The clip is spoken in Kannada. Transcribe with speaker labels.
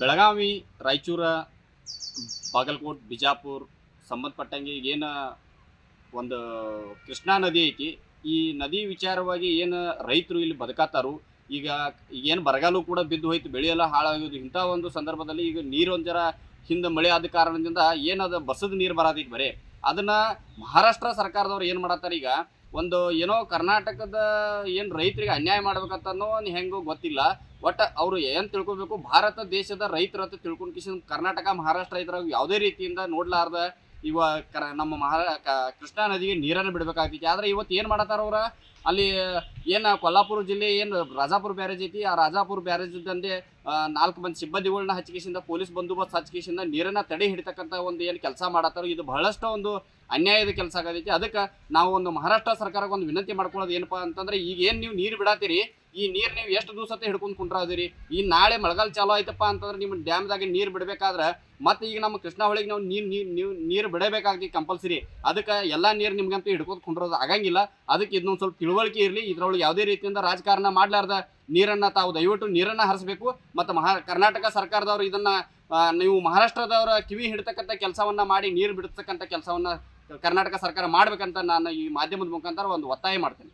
Speaker 1: ಬೆಳಗಾವಿ, ರಾಯಚೂರ, ಬಾಗಲಕೋಟ್, ಬಿಜಾಪುರ್ ಸಂಬಂಧಪಟ್ಟಂಗೆ ಏನು ಒಂದು ಕೃಷ್ಣಾ ನದಿ ಐತಿ. ಈ ನದಿ ವಿಚಾರವಾಗಿ ಏನು ರೈತರು ಇಲ್ಲಿ ಬದುಕಾತಾರು ಈಗ ಏನು ಬರಗಾಲು ಕೂಡ ಬಿದ್ದು ಹೋಯ್ತು, ಬೆಳೆಯೆಲ್ಲ ಹಾಳಾಗೋದು ಇಂಥ ಒಂದು ಸಂದರ್ಭದಲ್ಲಿ ಈಗ ನೀರು ಒಂದು ಜರ ಹಿಂದೆ ಮಳೆ ಆದ ಕಾರಣದಿಂದ ಏನದು ಬಸದ ನೀರು ಬರತೈತಿ ಬರೀ. ಅದನ್ನು ಮಹಾರಾಷ್ಟ್ರ ಸರ್ಕಾರದವ್ರು ಏನು ಮಾಡತ್ತಾರೆ ಈಗ ಒಂದು, ಏನೋ ಕರ್ನಾಟಕದ ಏನು ರೈತರಿಗೆ ಅನ್ಯಾಯ ಮಾಡ್ಬೇಕಂತ ಅನ್ನೋ ಒಂದು ಹೆಂಗೋ ಗೊತ್ತಿಲ್ಲ. ಒಟ್ಟು ಅವರು ಏನು ತಿಳ್ಕೊಬೇಕು? ಭಾರತ ದೇಶದ ರೈತರ ಅಂತ ತಿಳ್ಕೊಂಡು ಕಿಶನ್ ಕರ್ನಾಟಕ, ಮಹಾರಾಷ್ಟ್ರ ಇದ್ರಾಗ ಯಾವುದೇ ರೀತಿಯಿಂದ ನೋಡ್ಲಾರ್ದ ಇವ ಕರ, ನಮ್ಮ ಮಹಾ ಕೃಷ್ಣಾ ನದಿಗೆ ನೀರನ್ನು ಬಿಡಬೇಕಾಗ್ತೈತಿ. ಆದ್ರೆ ಇವತ್ತು ಏನು ಮಾಡತ್ತಾರ ಅವ್ರ? ಅಲ್ಲಿ, ಏನು ಕೊಲ್ಲಾಪುರ ಜಿಲ್ಲೆ ಏನು ರಾಜಾಪುರ ಬ್ಯಾರೇಜ್ ಐತಿ? ಆ ರಾಜಾಪುರ ಬ್ಯಾರೇಜ್ ಇದ್ದಂದೇ ನಾಲ್ಕು ಮಂದಿ ಸಿಬ್ಬಂದಿಗಳನ್ನ ಹಚ್ಚಿಕೆಸಿಂದ ಪೊಲೀಸ್ ಬಂದೋಬಸ್ತ್ ಹಚ್ಚಿಕೆಸಿಂದ ನೀರನ್ನ ತಡೆ ಹಿಡಿತಕ್ಕಂಥ ಒಂದು ಏನು ಕೆಲಸ ಮಾಡತ್ತಾರೋ? ಇದು ಬಹಳಷ್ಟು ಒಂದು ಅನ್ಯಾಯದ ಕೆಲಸ ಆಗೋದೈತಿ ಅದಕ್ಕೆ ನಾವು ಒಂದು ಮಹಾರಾಷ್ಟ್ರ ಸರ್ಕಾರಕ್ಕೆ ಒಂದು ವಿನಂತಿ ಮಾಡ್ಕೊಳ್ಳೋದು ಏನಪ್ಪಾ ಅಂತಂದ್ರೆ, ಈಗ ಏನು ನೀವು ನೀರು ಬಿಡಾತೀರಿ? ಈ ನೀರು ನೀವು ಎಷ್ಟು ದಿವಸತ್ತೆ ಹಿಡ್ಕೊಂಡು ಕುಂಡ್ರಾದಿರಿ ಈ ನಾಳೆ ಮಳೆಗಾಲ ಚಾಲೂ ಆಯ್ತಪ್ಪ ಅಂತಂದ್ರೆ ನಿಮ್ಮ ಡ್ಯಾಮ್ದಾಗ ನೀರು ಬಿಡಬೇಕಾದ್ರೆ, ಮತ್ತೆ ಈಗ ನಮ್ಮ ಕೃಷ್ಣ ಹೊಳಿಗೆ ನಾವು ನೀರು ನೀರು, ನೀವು ನೀರು ಬಿಡಬೇಕಾಗ್ತಿ ಕಂಪಲ್ಸರಿ ಅದಕ್ಕೆ ಎಲ್ಲ ನೀರು ನಿಮ್ಗಂತೂ ಹಿಡ್ಕೊಂಡು ಕುಂಡ್ರೋದು ಆಗಂಗಿಲ್ಲ. ಅದಕ್ಕೆ ಇದನ್ನೊಂದು ಸ್ವಲ್ಪ ತಿಳುವಳಿಕೆ ಇರಲಿ. ಇದ್ರೊಳಗೆ ಯಾವುದೇ ರೀತಿಯಿಂದ ರಾಜಕಾರಣ ಮಾಡಲಾರ್ದ ನೀರನ್ನು ತಾವು ದಯವಿಟ್ಟು ನೀರನ್ನು ಹರಿಸಬೇಕು. ಮತ್ತು ಮಹಾ, ಕರ್ನಾಟಕ ಸರ್ಕಾರದವರು ಇದನ್ನು ನೀವು ಮಹಾರಾಷ್ಟ್ರದವರ ಕಿವಿ ಹಿಡ್ತಕ್ಕಂಥ ಕೆಲಸವನ್ನು ಮಾಡಿ ನೀರು ಬಿಡ್ತಕ್ಕಂಥ ಕೆಲಸವನ್ನ ಕರ್ನಾಟಕ ಸರ್ಕಾರ ಮಾಡ್ಬೇಕಂತ ನಾನು ಈ ಮಾಧ್ಯಮದ ಮುಖಾಂತರ ಒಂದು ಒತ್ತಾಯ ಮಾಡ್ತೇನೆ.